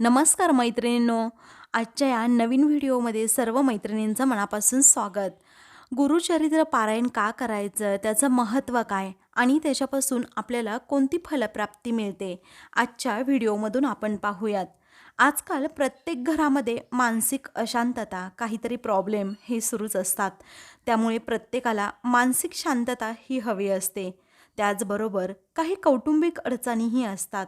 नमस्कार मैत्रिणींनो. आजच्या या नवीन व्हिडिओमध्ये सर्व मैत्रिणींचं मनापासून स्वागत. गुरुचरित्र पारायण का करायचं? त्याचं महत्त्व काय? आणि त्याच्यापासून आपल्याला कोणती फलप्राप्ती मिळते? आजच्या व्हिडिओमधून आपण पाहूयात. आजकाल प्रत्येक घरामध्ये मानसिक अशांतता काहीतरी प्रॉब्लेम हे सुरूच असतात. त्यामुळे प्रत्येकाला मानसिक शांतता ही हवी असते. त्याचबरोबर काही कौटुंबिक अडचणीही असतात.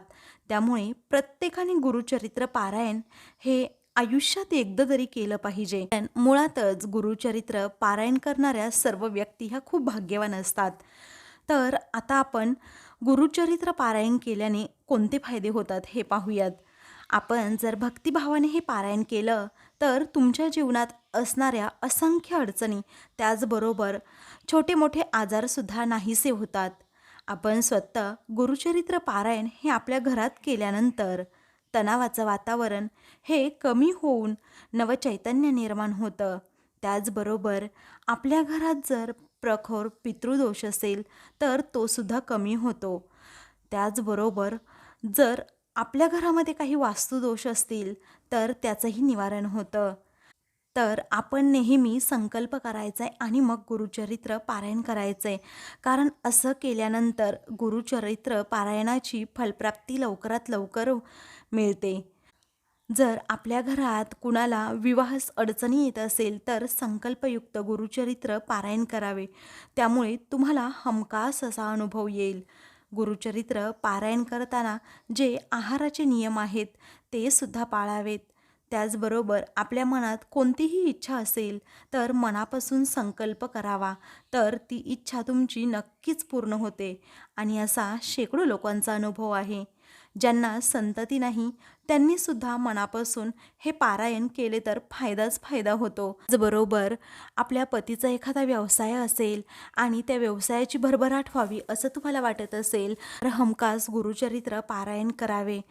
त्यामुळे प्रत्येकाने गुरुचरित्र पारायण हे आयुष्यात एकदा तरी केलं पाहिजे. पण मुळातच गुरुचरित्र पारायण करणाऱ्या सर्व व्यक्ती ह्या खूप भाग्यवान असतात. तर आता आपण गुरुचरित्र पारायण केल्याने कोणते फायदे होतात हे पाहूयात. आपण जर भक्तिभावाने हे पारायण केलं तर तुमच्या जीवनात असणाऱ्या असंख्य अडचणी त्याचबरोबर छोटे मोठे आजारसुद्धा नाहीसे होतात. आपण स्वतः गुरुचरित्र पारायण हे आपल्या घरात केल्यानंतर तणावाचं वातावरण हे कमी होऊन नवचैतन्य निर्माण होतं. त्याचबरोबर आपल्या घरात जर प्रखर पितृदोष असेल तर तो सुद्धा कमी होतो. त्याचबरोबर जर आपल्या घरामध्ये काही वास्तुदोष असतील तर त्याचंही निवारण होतं. तर आपण नेहमी संकल्प करायचा आहे आणि मग गुरुचरित्र पारायण करायचं आहे कारण असं केल्यानंतर गुरुचरित्र पारायणाची फलप्राप्ती लवकरात लवकर मिळते. जर आपल्या घरात कुणाला विवाहास अडचणी येत असेल तर संकल्पयुक्त गुरुचरित्र पारायण करावे. त्यामुळे तुम्हाला हमखास असा अनुभव येईल. गुरुचरित्र पारायण करताना जे आहाराचे नियम आहेत ते सुद्धा पाळावेत. त्याचबरोबर आपल्या मनात कोणतीही इच्छा असेल तर मनापासून संकल्प करावा. तर ती इच्छा तुमची नक्कीच पूर्ण होते. आणि असा शेकडो लोकांचा अनुभव आहे. ज्यांना संतती नाही त्यांनीसुद्धा मनापासून हे पारायण केले तर फायदाच फायदा होतो. बरोबर आपल्या पतीचा एखादा व्यवसाय असेल आणि त्या व्यवसायाची भरभराट व्हावी असं तुम्हाला वाटत असेल तर हमखास गुरुचरित्र पारायण करावे.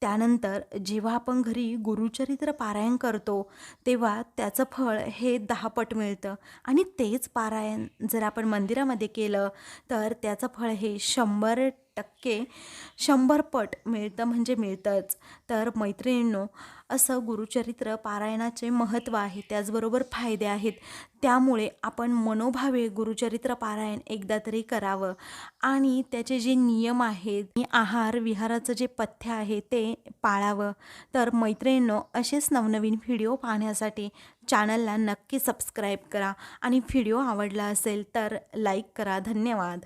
त्यानंतर जेव्हा आपण घरी गुरुचरित्र पारायण करतो तेव्हा त्याचं फळ हे दहापट मिळतं. आणि तेच पारायण जर आपण मंदिरामध्ये केलं तर त्याचं फळ हे शंभर टक्के शंभर पट मिळतं म्हणजे मिळतंच. तर मैत्रिणींनो असं गुरुचरित्र पारायणाचे महत्त्व आहे त्याचबरोबर फायदे आहेत. त्यामुळे आपण मनोभावे गुरुचरित्र पारायण एकदा तरी करावं. आणि त्याचे जे नियम आहेत आहार विहाराचं जे पथ्य आहे ते पाळावं. तर मैत्रिणींनो असेच नवनवीन व्हिडिओ पाहण्यासाठी चॅनलला नक्की सबस्क्राईब करा. आणि व्हिडिओ आवडला असेल तर लाईक करा. धन्यवाद.